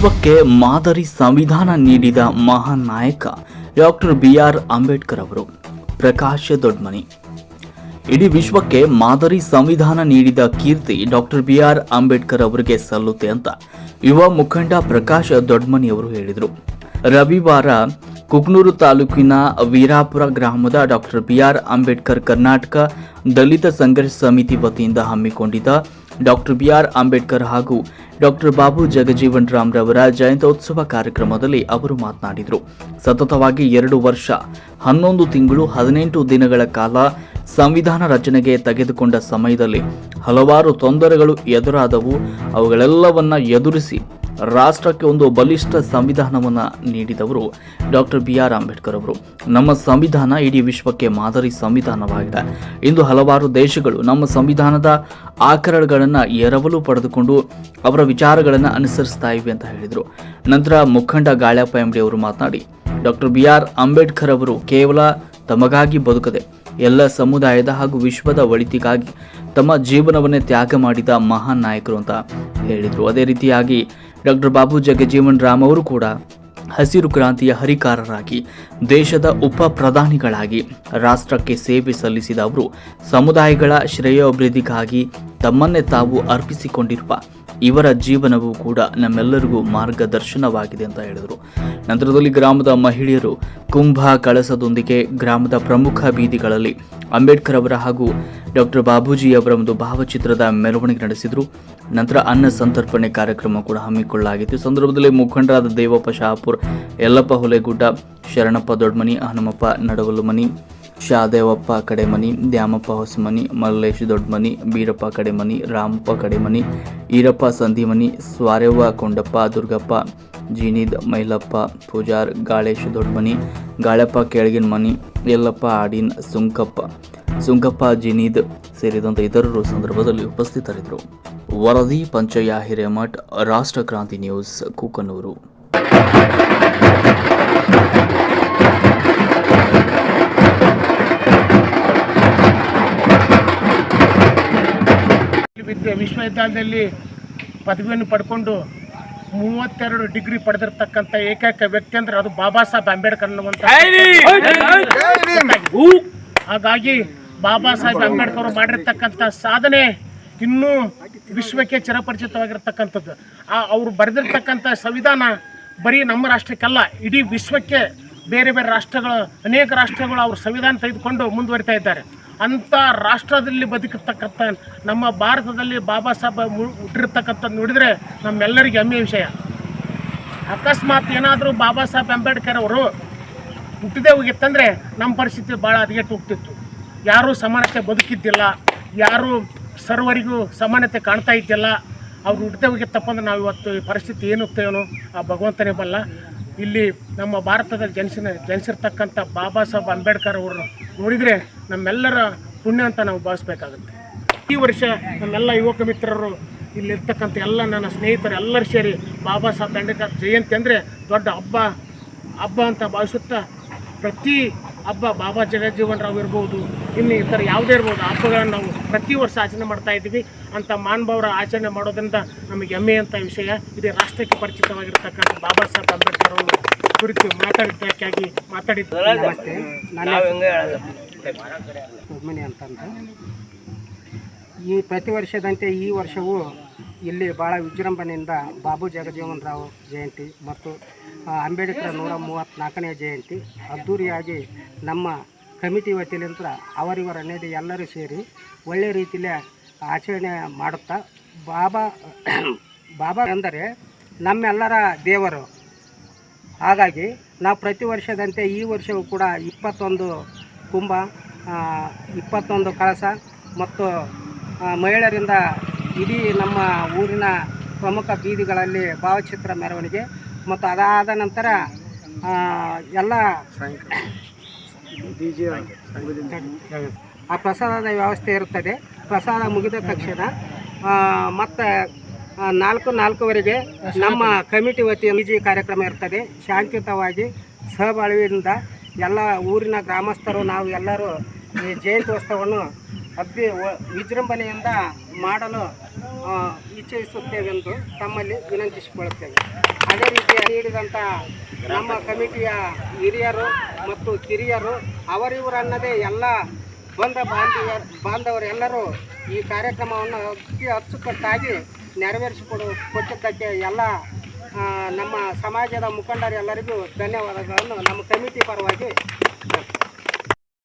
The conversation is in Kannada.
ವಿಶ್ವಕ್ಕೆ ಮಾದರಿ ಸಂವಿಧಾನ ನೀಡಿದ ಮಹಾನ್ ನಾಯಕ ಡಾಕ್ಟರ್ ಬಿ ಆರ್ ಅಂಬೇಡ್ಕರ್ ಅವರು. ಪ್ರಕಾಶ ದೊಡ್ಮನಿ. ಇಡೀ ವಿಶ್ವಕ್ಕೆ ಮಾದರಿ ಸಂವಿಧಾನ ನೀಡಿದ ಕೀರ್ತಿ ಡಾಕ್ಟರ್ ಬಿ ಆರ್ ಅಂಬೇಡ್ಕರ್ ಅವರಿಗೆ ಸಲ್ಲುತ್ತೆ ಅಂತ ಯುವ ಮುಖಂಡ ಪ್ರಕಾಶ ದೊಡ್ಮನಿ ಅವರು ಹೇಳಿದರು. ರವಿವಾರ ಕುಗ್ನೂರು ತಾಲೂಕಿನ ವೀರಾಪುರ ಗ್ರಾಮದ doctor B R Ambedkar Karnataka Dalit Sangharsha Samiti ವತಿಯಿಂದ ಹಮ್ಮಿಕೊಂಡಿದ್ದ ಡಾಕ್ಟರ್ ಬಿ ಆರ್ ಅಂಬೇಡ್ಕರ್ ಹಾಗೂ ಡಾಕ್ಟರ್ ಬಾಬು ಜಗಜೀವನ್ ರಾಮ್ ರವರ ಜಯಂತ್ಯೋತ್ಸವ ಕಾರ್ಯಕ್ರಮದಲ್ಲಿ ಅವರು ಮಾತನಾಡಿದರು. ಸತತವಾಗಿ ಎರಡು ವರ್ಷ, ಹನ್ನೊಂದು ತಿಂಗಳು, ಹದಿನೆಂಟು ದಿನಗಳ ಕಾಲ ಸಂವಿಧಾನ ರಚನೆಗೆ ತೆಗೆದುಕೊಂಡ ಸಮಯದಲ್ಲಿ ಹಲವಾರು ತೊಂದರೆಗಳು ಎದುರಾದವು. ಅವುಗಳೆಲ್ಲವನ್ನ ಎದುರಿಸಿ ರಾಷ್ಟ್ರಕ್ಕೆ ಒಂದು ಬಲಿಷ್ಠ ಸಂವಿಧಾನವನ್ನು ನೀಡಿದವರು ಡಾಕ್ಟರ್ ಬಿ ಆರ್ ಅಂಬೇಡ್ಕರ್ ಅವರು. ನಮ್ಮ ಸಂವಿಧಾನ ಇಡೀ ವಿಶ್ವಕ್ಕೆ ಮಾದರಿ ಸಂವಿಧಾನವಾಗಿದೆ. ಇಂದು ಹಲವಾರು ದೇಶಗಳು ನಮ್ಮ ಸಂವಿಧಾನದ ಆಕರಣಗಳನ್ನು ಎರವಲು ಪಡೆದುಕೊಂಡು ಅವರ ವಿಚಾರಗಳನ್ನು ಅನುಸರಿಸ್ತಾ ಇವೆ ಅಂತ ಹೇಳಿದರು. ನಂತರ ಮುಖಂಡ ಗಾಳ್ಯಪ್ಪ ಎಂಬಡಿ ಅವರು ಮಾತನಾಡಿ, ಡಾಕ್ಟರ್ ಬಿ ಆರ್ ಅಂಬೇಡ್ಕರ್ ಅವರು ಕೇವಲ ತಮಗಾಗಿ ಬದುಕದೆ, ಎಲ್ಲ ಸಮುದಾಯದ ಹಾಗೂ ವಿಶ್ವದ ಒಳಿತಿಗಾಗಿ ತಮ್ಮ ಜೀವನವನ್ನೇ ತ್ಯಾಗ ಮಾಡಿದ ಮಹಾನ್ ನಾಯಕರು ಅಂತ ಹೇಳಿದರು. ಅದೇ ರೀತಿಯಾಗಿ ಡಾಕ್ಟರ್ ಬಾಬು ಜಗಜೀವನ್ ರಾಮ್ ಅವರು ಕೂಡ ಹಸಿರು ಕ್ರಾಂತಿಯ ಹರಿಕಾರರಾಗಿ, ದೇಶದ ಉಪ ಪ್ರಧಾನಿಗಳಾಗಿ ರಾಷ್ಟ್ರಕ್ಕೆ ಸೇವೆ ಸಲ್ಲಿಸಿದ ಅವರು ಸಮುದಾಯಗಳ ಶ್ರೇಯೋಭಿವೃದ್ಧಿಗಾಗಿ ತಮ್ಮನ್ನೇ ತಾವು ಅರ್ಪಿಸಿಕೊಂಡಿರುವ ಇವರ ಜೀವನವೂ ಕೂಡ ನಮ್ಮೆಲ್ಲರಿಗೂ ಮಾರ್ಗದರ್ಶನವಾಗಿದೆ ಅಂತ ಹೇಳಿದರು. ನಂತರದಲ್ಲಿ ಗ್ರಾಮದ ಮಹಿಳೆಯರು ಕುಂಭ ಕಳಸದೊಂದಿಗೆ ಗ್ರಾಮದ ಪ್ರಮುಖ ಬೀದಿಗಳಲ್ಲಿ ಅಂಬೇಡ್ಕರ್ ಅವರ ಹಾಗೂ ಡಾಕ್ಟರ್ ಬಾಬೂಜಿ ಅವರ ಒಂದು ಭಾವಚಿತ್ರದ ಮೆರವಣಿಗೆ ನಡೆಸಿದರು. ನಂತರ ಅನ್ನ ಸಂತರ್ಪಣೆ ಕಾರ್ಯಕ್ರಮ ಕೂಡ ಹಮ್ಮಿಕೊಳ್ಳಲಾಗಿತ್ತು. ಈ ಸಂದರ್ಭದಲ್ಲಿ ಮುಖಂಡರಾದ ದೇವಪ್ಪ ಶಹಾಪುರ್ ಯಲ್ಲಪ್ಪ ಹುಲೆಗುಡ್ಡ, ಶರಣಪ್ಪ ದೊಡ್ಮನಿ, ಹನುಮಪ್ಪ ನಡವಲುಮನಿ, ಶಾದೇವಪ್ಪ ಕಡೆಮನಿ, ದ್ಯಾಮಪ್ಪ ಹೊಸಮನಿ, ಮಲ್ಲೇಶ್ ದೊಡ್ಡಮನಿ ಬೀರಪ್ಪ ಕಡೆಮನಿ, ರಾಮಪ್ಪ ಕಡೆಮನಿ, ಈರಪ್ಪ ಸಂಧಿಮನಿ, ಸ್ವಾರೆವ್ವ ಕೊಂಡಪ್ಪ, ದುರ್ಗಪ್ಪ ಜೀನಿದ್, ಮೈಲಪ್ಪ, ಪೂಜಾರ್, ಗಾಳೇಶ್ ದೊಡ್ಡಮನಿ ಗಾಳಪ್ಪ, ಕೆಳಗಿನ ಮನಿ, ಯಲ್ಲಪ್ಪ, ಆಡಿನ್, ಸುಂಕಪ್ಪ. ಸುಂಕಪ್ಪ, ಜಿನೀದ್ ಸೇರಿದಂತೆ ಇತರರು ಸಂದರ್ಭದಲ್ಲಿ ಉಪಸ್ಥಿತರಿದ್ದರು. ವರದಿ, ಪಂಚಯ್ಯ, ಹಿರೇಮಠ್, ರಾಷ್ಟ್ರ ಕ್ರಾಂತಿ ನ್ಯೂಸ್, ಕೂಕನೂರು. ವಿದ್ಯೆ ವಿಶ್ವವಿದ್ಯಾಲಯದಲ್ಲಿ ಪದವಿಯನ್ನು ಪಡ್ಕೊಂಡು ಮೂವತ್ತೆರಡು ಡಿಗ್ರಿ ಪಡೆದಿರ್ತಕ್ಕಂಥ ಏಕೈಕ ವ್ಯಕ್ತಿ ಅಂದ್ರೆ ಅದು ಬಾಬಾ ಸಾಹೇಬ್ ಅಂಬೇಡ್ಕರ್ ಅನ್ನುವಂಥ ಹಾಗಾಗಿ ಬಾಬಾ ಸಾಹೇಬ್ ಅಂಬೇಡ್ಕರ್ ಅವರು ಮಾಡಿರ್ತಕ್ಕಂಥ ಸಾಧನೆ ಇನ್ನೂ ವಿಶ್ವಕ್ಕೆ ಚಿರಪರಿಚಿತವಾಗಿರ್ತಕ್ಕಂಥದ್ದು. ಆ ಅವರು ಬರೆದಿರ್ತಕ್ಕಂಥ ಸಂವಿಧಾನ ಬರೀ ನಮ್ಮ ರಾಷ್ಟ್ರಕ್ಕಲ್ಲ ಇಡೀ ವಿಶ್ವಕ್ಕೆ ಬೇರೆ ಬೇರೆ ರಾಷ್ಟ್ರಗಳು ಅನೇಕ ರಾಷ್ಟ್ರಗಳು ಅವ್ರ ಸಂವಿಧಾನ ತೆಗೆದುಕೊಂಡು ಮುಂದುವರಿತಾ ಇದ್ದಾರೆ. ಅಂಥ ರಾಷ್ಟ್ರದಲ್ಲಿ ಬದುಕಿರ್ತಕ್ಕಂಥ ನಮ್ಮ ಭಾರತದಲ್ಲಿ ಬಾಬಾ ಸಾಹೇಬ್ ಮು- ಹುಟ್ಟಿರ್ತಕ್ಕಂಥ ನೋಡಿದರೆ ನಮ್ಮೆಲ್ಲರಿಗೆ ಹೆಮ್ಮೆಯ ವಿಷಯ. ಅಕಸ್ಮಾತ್ ಏನಾದರೂ ಬಾಬಾ ಸಾಹೇಬ್ ಅಂಬೇಡ್ಕರ್ ಅವರು ಹುಟ್ಟಿದೇ ಹೋಗಿತ್ತಂದರೆ ನಮ್ಮ ಪರಿಸ್ಥಿತಿ ಭಾಳ ಹದಗೆಟ್ಟು ಹೋಗ್ತಿತ್ತು. ಯಾರೂ ಸಮಾನತೆ ಬದುಕಿದ್ದಿಲ್ಲ, ಯಾರೂ ಸರ್ವರಿಗೂ ಸಮಾನತೆ ಕಾಣ್ತಾ ಇದ್ದಿಲ್ಲ. ಅವ್ರು ಹುಟ್ಟದೇ ಹೋಗಿತ್ತಪ್ಪ ಅಂದ್ರೆ ನಾವು ಇವತ್ತು ಈ ಪರಿಸ್ಥಿತಿ ಏನು ಹೋಗ್ತೇವೋ ಆ ಭಗವಂತನೇ ಬಲ್ಲ. ಇಲ್ಲಿ ನಮ್ಮ ಭಾರತದ ಜನಿಸಿನ ಜನಿಸಿರ್ತಕ್ಕಂಥ ಬಾಬಾ ಸಾಹೇಬ್ ಅಂಬೇಡ್ಕರ್ ಅವರು ನೋಡಿದರೆ ನಮ್ಮೆಲ್ಲರ ಪುಣ್ಯ ಅಂತ ನಾವು ಭಾವಿಸ್ಬೇಕಾಗುತ್ತೆ. ಈ ವರ್ಷ ನಮ್ಮೆಲ್ಲ ಯುವಕ ಮಿತ್ರರು ಇಲ್ಲಿರ್ತಕ್ಕಂಥ ಎಲ್ಲ ನನ್ನ ಸ್ನೇಹಿತರು ಎಲ್ಲರೂ ಸೇರಿ ಬಾಬಾ ಸಾಹೇಬ್ ಅಂಬೇಡ್ಕರ್ ಜಯಂತಿ ಅಂದರೆ ದೊಡ್ಡ ಹಬ್ಬ ಹಬ್ಬ ಅಂತ ಭಾವಿಸುತ್ತಾ ಪ್ರತಿ ಹಬ್ಬ ಬಾಬಾ ಜಗಜ್ಜೀವನರಾವ್ ರಾವ್ ಇರ್ಬೋದು ಇನ್ನು ಇತರ ಯಾವುದೇ ಇರ್ಬೋದು ಹಬ್ಬಗಳನ್ನು ನಾವು ಪ್ರತಿ ವರ್ಷ ಆಚರಣೆ ಮಾಡ್ತಾ ಇದ್ದೀವಿ. ಅಂತ ಮಾನ್ಭಾವರ ಆಚರಣೆ ಮಾಡೋದ್ರಿಂದ ನಮಗೆ ಹೆಮ್ಮೆಯಂಥ ವಿಷಯ. ಇದೇ ರಾಷ್ಟ್ರಕ್ಕೆ ಪರಿಚಿತವಾಗಿರ್ತಕ್ಕಂಥ ಬಾಬಾ ಸಾಹೇಬ್ ಅಂಬೇಡ್ಕರ್ ಅವರು ಕುರಿತು ಮಾತಾಡಿದ್ದಕ್ಕಾಗಿ ಮಾತಾಡಿದ್ದು ನಮಸ್ತೆ. ಅಂತಂದು ಈ ಪ್ರತಿ ವರ್ಷದಂತೆ ಈ ವರ್ಷವೂ ಇಲ್ಲಿ ಭಾಳ ವಿಜೃಂಭಣೆಯಿಂದ ಬಾಬು ಜಗಜೀವನ್ ರಾವ್ ಜಯಂತಿ ಮತ್ತು ಅಂಬೇಡ್ಕರ್ ನೂರ ಮೂವತ್ತ್ನಾಲ್ಕನೇ ಜಯಂತಿ ಅದ್ಧೂರಿಯಾಗಿ ನಮ್ಮ ಕಮಿಟಿ ವತಿಯಿಂದ ಅವರಿವರ ಅನ್ನೋದು ಎಲ್ಲರೂ ಸೇರಿ ಒಳ್ಳೆಯ ರೀತಿಯಲ್ಲಿ ಆಚರಣೆ ಮಾಡುತ್ತಾ, ಬಾಬಾ ಬಾಬಾ ಅಂದರೆ ನಮ್ಮೆಲ್ಲರ ದೇವರು. ಹಾಗಾಗಿ ನಾವು ಪ್ರತಿ ವರ್ಷದಂತೆ ಈ ವರ್ಷವೂ ಕೂಡ ಇಪ್ಪತ್ತೊಂದು ಕುಂಭ ಇಪ್ಪತ್ತೊಂದು ಕಳಸ ಮತ್ತು ಮಹಿಳೆಯರಿಂದ ಇಡೀ ನಮ್ಮ ಊರಿನ ಪ್ರಮುಖ ಬೀದಿಗಳಲ್ಲಿ ಭಾವಚಿತ್ರ ಮೆರವಣಿಗೆ ಮತ್ತು ಅದಾದ ನಂತರ ಎಲ್ಲ ಆ ಪ್ರಸಾದದ ವ್ಯವಸ್ಥೆ ಇರುತ್ತದೆ. ಪ್ರಸಾದ ಮುಗಿದ ತಕ್ಷಣ ಮತ್ತು ನಾಲ್ಕು, ನಾಲ್ಕುವರೆಗೆ ನಮ್ಮ ಕಮಿಟಿ ವತಿಯ ಜಿ ಕಾರ್ಯಕ್ರಮ ಇರ್ತದೆ. ಶಾಂತಿಯುತವಾಗಿ ಸಹಬಾಳ್ವೆಯಿಂದ ಎಲ್ಲ ಊರಿನ ಗ್ರಾಮಸ್ಥರು, ನಾವು ಎಲ್ಲರೂ ಈ ಜಯಂತ್ಯೋತ್ಸವವನ್ನು ವ- ವಿಜೃಂಭಣೆಯಿಂದ ಮಾಡಲು ಇಚ್ಛಿಸುತ್ತೇವೆಂದು ತಮ್ಮಲ್ಲಿ ವಿನಂತಿಸಿಕೊಳ್ಳುತ್ತೇವೆ. ಅದೇ ರೀತಿ ನೀಡಿದಂಥ ನಮ್ಮ ಕಮಿಟಿಯ ಹಿರಿಯರು ಮತ್ತು ಕಿರಿಯರು ಅವರಿವರನ್ನದೇ ಎಲ್ಲ ಬಂದ ಬಾಂಧವ್ಯ ಬಾಂಧವರೆಲ್ಲರೂ ಈ ಕಾರ್ಯಕ್ರಮವನ್ನು ಅತಿ ಅಚ್ಚುಕಟ್ಟಾಗಿ ನೆರವೇರಿಸಿಕೊಡು, ಕೊಟ್ಟಿದ್ದಕ್ಕೆ ಎಲ್ಲ ನಮ್ಮ ಸಮಾಜದ ಮುಖಂಡರೆಲ್ಲರಿಗೂ ಧನ್ಯವಾದಗಳನ್ನು. ನಮ್ಮ ಕಮಿಟಿ ಪರವಾಗಿ